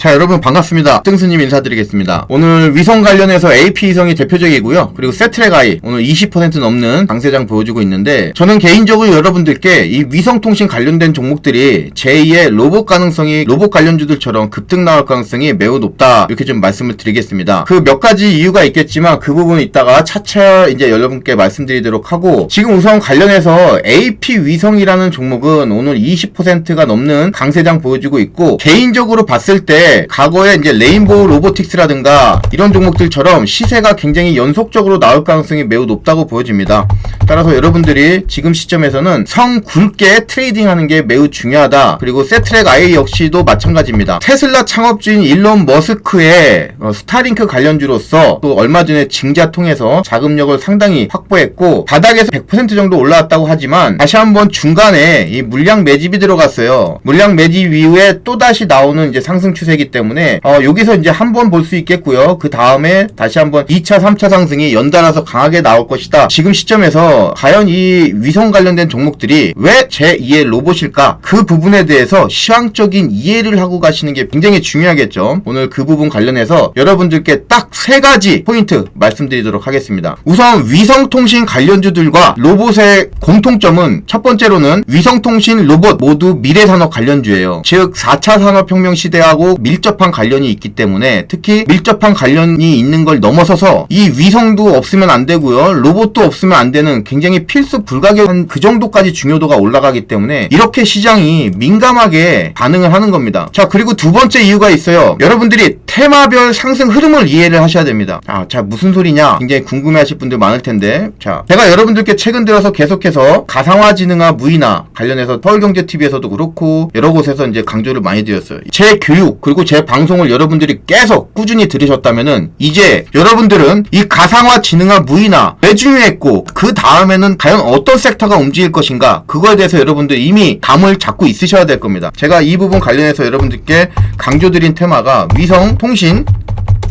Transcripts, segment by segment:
자 여러분 반갑습니다. 뜬스님 인사드리겠습니다. 오늘 위성 관련해서 AP 위성이 대표적이고요. 그리고 세트랙 아이 오늘 20% 넘는 강세장 보여주고 있는데 저는 개인적으로 여러분들께 이 위성통신 관련된 종목들이 제2의 로봇 가능성이 로봇 관련주들처럼 급등 나올 가능성이 매우 높다. 이렇게 좀 말씀을 드리겠습니다. 그 몇 가지 이유가 있겠지만 그 부분 이따가 차차 이제 여러분께 말씀드리도록 하고 지금 우선 관련해서 AP 위성이라는 종목은 오늘 20%가 넘는 강세장 보여주고 있고 개인적으로 봤을 때 과거에 이제 레인보우 로보틱스라든가 이런 종목들처럼 시세가 굉장히 연속적으로 나올 가능성이 매우 높다고 보여집니다. 따라서 여러분들이 지금 시점에서는 성 굵게 트레이딩하는 게 매우 중요하다. 그리고 세트랙 아이 역시도 마찬가지입니다. 테슬라 창업주인 일론 머스크의 어, 스타링크 관련주로서 또 얼마 전에 증자 통해서 자금력을 상당히 확보했고 바닥에서 100% 정도 올라왔다고 하지만 다시 한번 중간에 이 물량 매집이 들어갔어요. 물량 매집 이후에 또 다시 나오는 이제 상승 추세 이기 때문에 어, 여기서 이제 한 번 볼 수 있겠고요. 그 다음에 다시 한번 2차, 3차 상승이 연달아서 강하게 나올 것이다. 지금 시점에서 과연 이 위성 관련된 종목들이 왜 제2의 로봇일까? 그 부분에 대해서 시황적인 이해를 하고 가시는 게 굉장히 중요하겠죠. 오늘 그 부분 관련해서 여러분들께 딱 세 가지 포인트 말씀드리도록 하겠습니다. 우선 위성통신 관련주들과 로봇의 공통점은 첫 번째로는 위성통신 로봇 모두 미래산업 관련주예요. 즉 4차 산업혁명 시대하고 밀접한 관련이 있기 때문에 특히 밀접한 관련이 있는 걸 넘어서서 이 위성도 없으면 안 되고요. 로봇도 없으면 안 되는 굉장히 필수 불가결한 그 정도까지 중요도가 올라가기 때문에 이렇게 시장이 민감하게 반응을 하는 겁니다. 자, 그리고 두 번째 이유가 있어요. 여러분들이 테마별 상승 흐름을 이해를 하셔야 됩니다. 아, 자, 무슨 소리냐? 굉장히 궁금해 하실 분들 많을 텐데. 자, 제가 여러분들께 최근 들어서 계속해서 가상화지능화 무인화 관련해서 서울경제TV에서도 그렇고 여러 곳에서 이제 강조를 많이 드렸어요. 제 교육, 그리고 제 방송을 여러분들이 계속 꾸준히 들으셨다면은 이제 여러분들은 이 가상화 지능화 무인화 왜 중요했고 그 다음에는 과연 어떤 섹터가 움직일 것인가 그거에 대해서 여러분들 이미 감을 잡고 있으셔야 될 겁니다. 제가 이 부분 관련해서 여러분들께 강조드린 테마가 위성 통신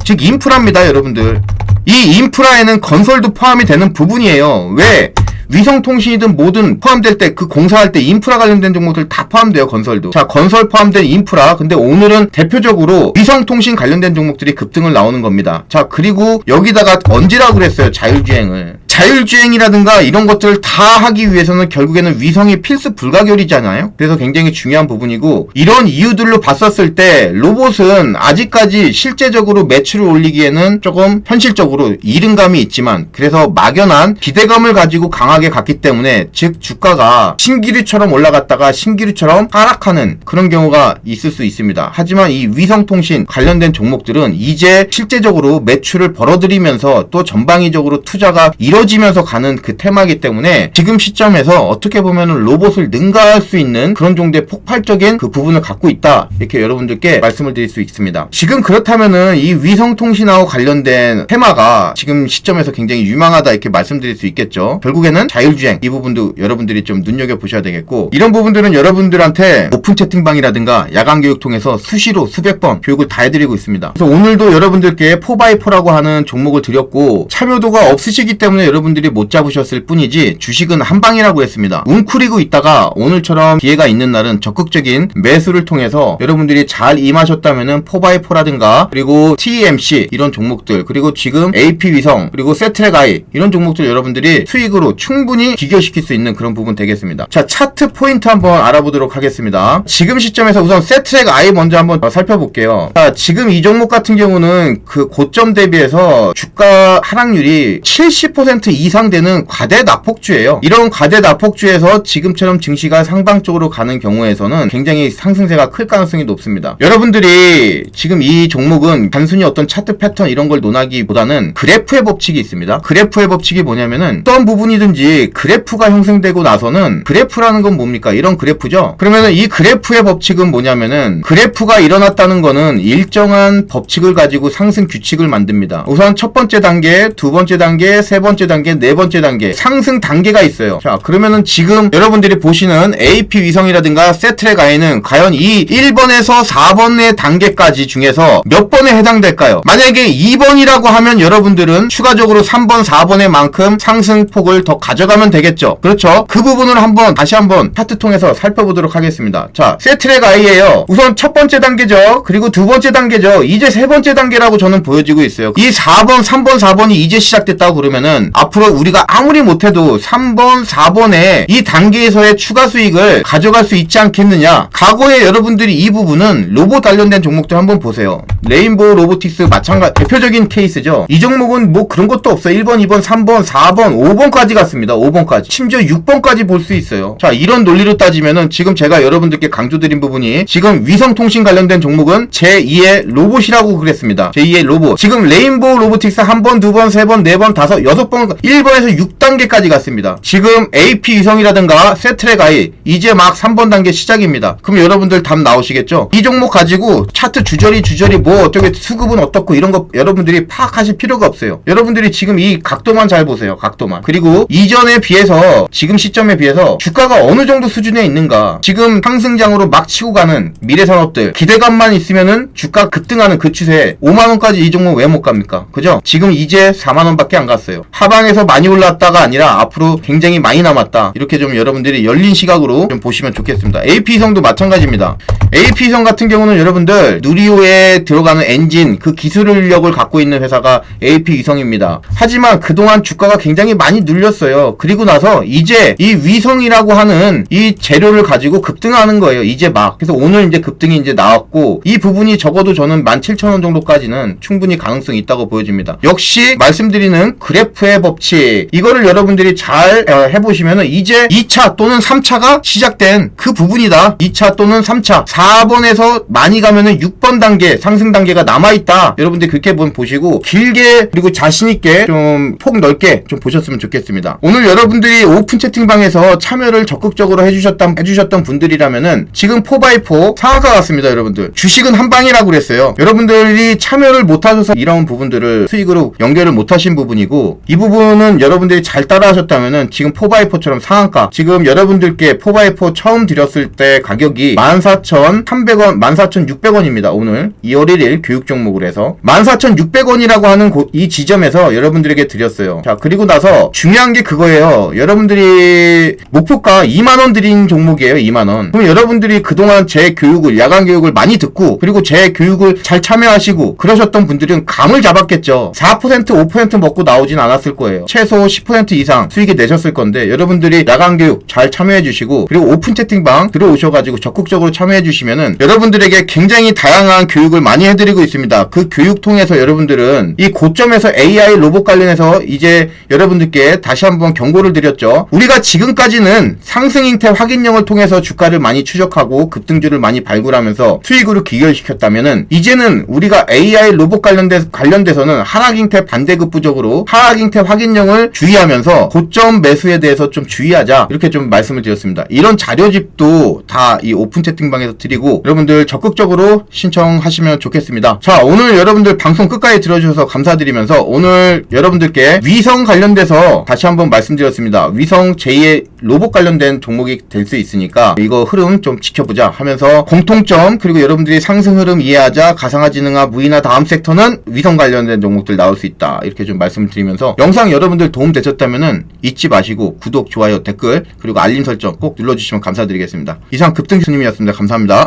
즉 인프라입니다, 여러분들. 이 인프라에는 건설도 포함이 되는 부분이에요. 왜? 위성통신이든 뭐든 포함될 때 그 공사할 때 인프라 관련된 종목들 다 포함돼요 건설도 자 건설 포함된 인프라 근데 오늘은 대표적으로 위성통신 관련된 종목들이 급등을 나오는 겁니다 자 그리고 여기다가 얹으라고 그랬어요 자율주행을 자율주행이라든가 이런 것들을 다 하기 위해서는 결국에는 위성이 필수 불가결이잖아요. 그래서 굉장히 중요한 부분이고 이런 이유들로 봤었을 때 로봇은 아직까지 실제적으로 매출을 올리기에는 조금 현실적으로 이른 감이 있지만 그래서 막연한 기대감을 가지고 강하게 갔기 때문에 즉 주가가 신기류처럼 올라갔다가 신기류처럼 하락하는 그런 경우가 있을 수 있습니다. 하지만 이 위성통신 관련된 종목들은 이제 실제적으로 매출을 벌어들이면서 또 전방위적으로 투자가 이루어지 이어지면서 가는 그 테마이기 때문에 지금 시점에서 어떻게 보면 로봇을 능가할 수 있는 그런 정도의 폭발적인 그 부분을 갖고 있다 이렇게 여러분들께 말씀을 드릴 수 있습니다. 지금 그렇다면은 이 위성통신하고 관련된 테마가 지금 시점에서 굉장히 유망하다 이렇게 말씀드릴 수 있겠죠. 결국에는 자율주행 이 부분도 여러분들이 좀 눈여겨 보셔야 되겠고 이런 부분들은 여러분들한테 오픈 채팅방이라든가 야간 교육 통해서 수시로 수백 번 교육을 다 해드리고 있습니다. 그래서 오늘도 여러분들께 4x4라고 하는 종목을 드렸고 참여도가 없으시기 때문에 여러분 여러분들이 못 잡으셨을 뿐이지 주식은 한 방이라고 했습니다. 웅크리고 있다가 오늘처럼 기회가 있는 날은 적극적인 매수를 통해서 여러분들이 잘 임하셨다면은 4x4라든가 그리고 TMC 이런 종목들 그리고 지금 AP 위성 그리고 세트랙 아이 이런 종목들 여러분들이 수익으로 충분히 비교시킬 수 있는 그런 부분 되겠습니다. 자 차트 포인트 한번 알아보도록 하겠습니다. 지금 시점에서 우선 세트랙 아이 먼저 한번 살펴볼게요. 자 지금 이 종목 같은 경우는 그 고점 대비해서 주가 하락률이 70% 이상 되는 과대 낙폭주예요. 이런 과대 낙폭주에서 지금처럼 증시가 상방 쪽으로 가는 경우에서는 굉장히 상승세가 클 가능성이 높습니다. 여러분들이 지금 이 종목은 단순히 어떤 차트 패턴 이런 걸 논하기보다는 그래프의 법칙이 있습니다. 그래프의 법칙이 뭐냐면은 어떤 부분이든지 그래프가 형성되고 나서는 그래프라는 건 뭡니까? 이런 그래프죠. 그러면은 이 그래프의 법칙은 뭐냐면은 그래프가 일어났다는 거는 일정한 법칙을 가지고 상승 규칙을 만듭니다. 우선 첫 번째 단계, 두 번째 단계, 세 번째 단계, 네 번째 단계 상승 단계가 있어요. 자, 그러면은 지금 여러분들이 보시는 AP 위성이라든가 세트랙 아이는 과연 이 1번에서 4번의 단계까지 중에서 몇 번에 해당될까요? 만약에 2번이라고 하면 여러분들은 추가적으로 3번, 4번의 만큼 상승폭을 더 가져가면 되겠죠. 그렇죠? 그 부분을 한번 다시 한번 차트 통해서 살펴보도록 하겠습니다. 자, 세트랙 아이예요. 우선 첫 번째 단계죠. 그리고 두 번째 단계죠. 이제 세 번째 단계라고 저는 보여지고 있어요. 이 4번, 3번, 4번이 이제 시작됐다고 그러면은 앞으로 우리가 아무리 못해도 3번, 4번에 이 단계에서의 추가 수익을 가져갈 수 있지 않겠느냐. 과거에 여러분들이 이 부분은 로봇 관련된 종목들 한번 보세요. 레인보우 로보틱스 마찬가지 대표적인 케이스죠. 이 종목은 뭐 그런 것도 없어요. 1번, 2번, 3번, 4번, 5번까지 갔습니다. 5번까지. 심지어 6번까지 볼 수 있어요. 자, 이런 논리로 따지면은 지금 제가 여러분들께 강조드린 부분이 지금 위성통신 관련된 종목은 제2의 로봇이라고 그랬습니다. 제2의 로봇. 지금 레인보우 로보틱스 한 번, 두 번, 세 번, 네 번, 다섯, 여섯 번, 1번에서 6단계까지 갔습니다. 지금 AP 위성이라든가 세트랙 아이 이제 막 3번 단계 시작입니다. 그럼 여러분들 답 나오시겠죠? 이 종목 가지고 차트 주저리 주저리 뭐 어떻게 수급은 어떻고 이런 거 여러분들이 파악하실 필요가 없어요. 여러분들이 지금 이 각도만 잘 보세요. 각도만. 그리고 이전에 비해서 지금 시점에 비해서 주가가 어느 정도 수준에 있는가. 지금 상승장으로 막 치고 가는 미래산업들 기대감만 있으면은 주가 급등하는 그 추세에 5만 원까지 이 종목 왜 못 갑니까? 그죠? 지금 이제 4만 원밖에 안 갔어요. 하방 에서 많이 올랐다가 아니라 앞으로 굉장히 많이 남았다. 이렇게 좀 여러분들이 열린 시각으로 좀 보시면 좋겠습니다. AP성도 마찬가지입니다. AP성 같은 경우는 여러분들 누리호에 들어가는 엔진 그 기술력을 갖고 있는 회사가 AP위성입니다. 하지만 그동안 주가가 굉장히 많이 눌렸어요. 그리고 나서 이제 이 위성이라고 하는 이 재료를 가지고 급등하는 거예요. 이제 막. 그래서 오늘 이제 급등이 이제 나왔고 이 부분이 적어도 저는 17,000원 정도까지는 충분히 가능성이 있다고 보여집니다. 역시 말씀드리는 그래프의 법칙 이거를 여러분들이 잘 어, 해보시면은 이제 2차 또는 3차가 시작된 그 부분이다. 2차 또는 3차 4번에서 많이 가면은 6번 단계 상승 단계가 남아있다. 여러분들 그렇게 본 보시고 길게 그리고 자신있게 좀 폭 넓게 좀 보셨으면 좋겠습니다. 오늘 여러분들이 오픈 채팅방에서 참여를 적극적으로 해주셨던 해주셨던 분들이라면은 지금 4x4 상한가 같습니다, 여러분들. 주식은 한 방이라고 그랬어요. 여러분들이 참여를 못하셔서 이런 부분들을 수익으로 연결을 못하신 부분이고 이 부분 은 여러분들이 잘 따라하셨다면은 지금 4x4처럼 상한가 지금 여러분들께 4x4 처음 드렸을 때 가격이 14,300원, 14,600원입니다. 오늘 2월 1일 교육 종목으로 해서 14,600원이라고 하는 곳- 이 지점에서 여러분들에게 드렸어요. 자, 그리고 나서 중요한 게 그거예요. 여러분들이 목표가 2만원 드린 종목이에요. 2만원. 그럼 여러분들이 그동안 제 교육을, 야간 교육을 많이 듣고 그리고 제 교육을 잘 참여하시고 그러셨던 분들은 감을 잡았겠죠. 4% 5% 먹고 나오진 않았을 거예요. 최소 10% 이상 수익이 내셨을 건데 여러분들이 야간 교육 잘 참여해 주시고 그리고 오픈 채팅방 들어오셔가지고 적극적으로 참여해 주시면은 여러분들에게 굉장히 다양한 교육을 많이 해드리고 있습니다. 그 교육 통해서 여러분들은 이 고점에서 AI 로봇 관련해서 이제 여러분들께 다시 한번 경고를 드렸죠. 우리가 지금까지는 상승 형태 확인령을 통해서 주가를 많이 추적하고 급등주를 많이 발굴하면서 수익으로 기결시켰다면은 이제는 우리가 AI 로봇 관련돼 관련돼서는 하락 형태 반대급부적으로 하락 형태 확인 령을 주의하면서 고점 매수에 대해서 좀 주의하자 이렇게 좀 말씀을 드렸습니다. 이런 자료집도 다 이 오픈 채팅방에서 드리고 여러분들 적극적으로 신청하시면 좋겠습니다. 자 오늘 여러분들 방송 끝까지 들어주셔서 감사드리면서 오늘 여러분들께 위성 관련돼서 다시 한번 말씀드렸습니다. 위성 제2의 로봇 관련된 종목이 될 수 있으니까 이거 흐름 좀 지켜보자 하면서 공통점 그리고 여러분들이 상승 흐름 이해하자 가상화지능화 무인화 다음 섹터는 위성 관련된 종목들 나올 수 있다 이렇게 좀 말씀을 드리면서 영상 여러분들 도움 되셨다면은 잊지 마시고 구독 좋아요 댓글 그리고 알림 설정 꼭 눌러주시면 감사드리겠습니다. 이상 급등 스님이었습니다. 감사합니다.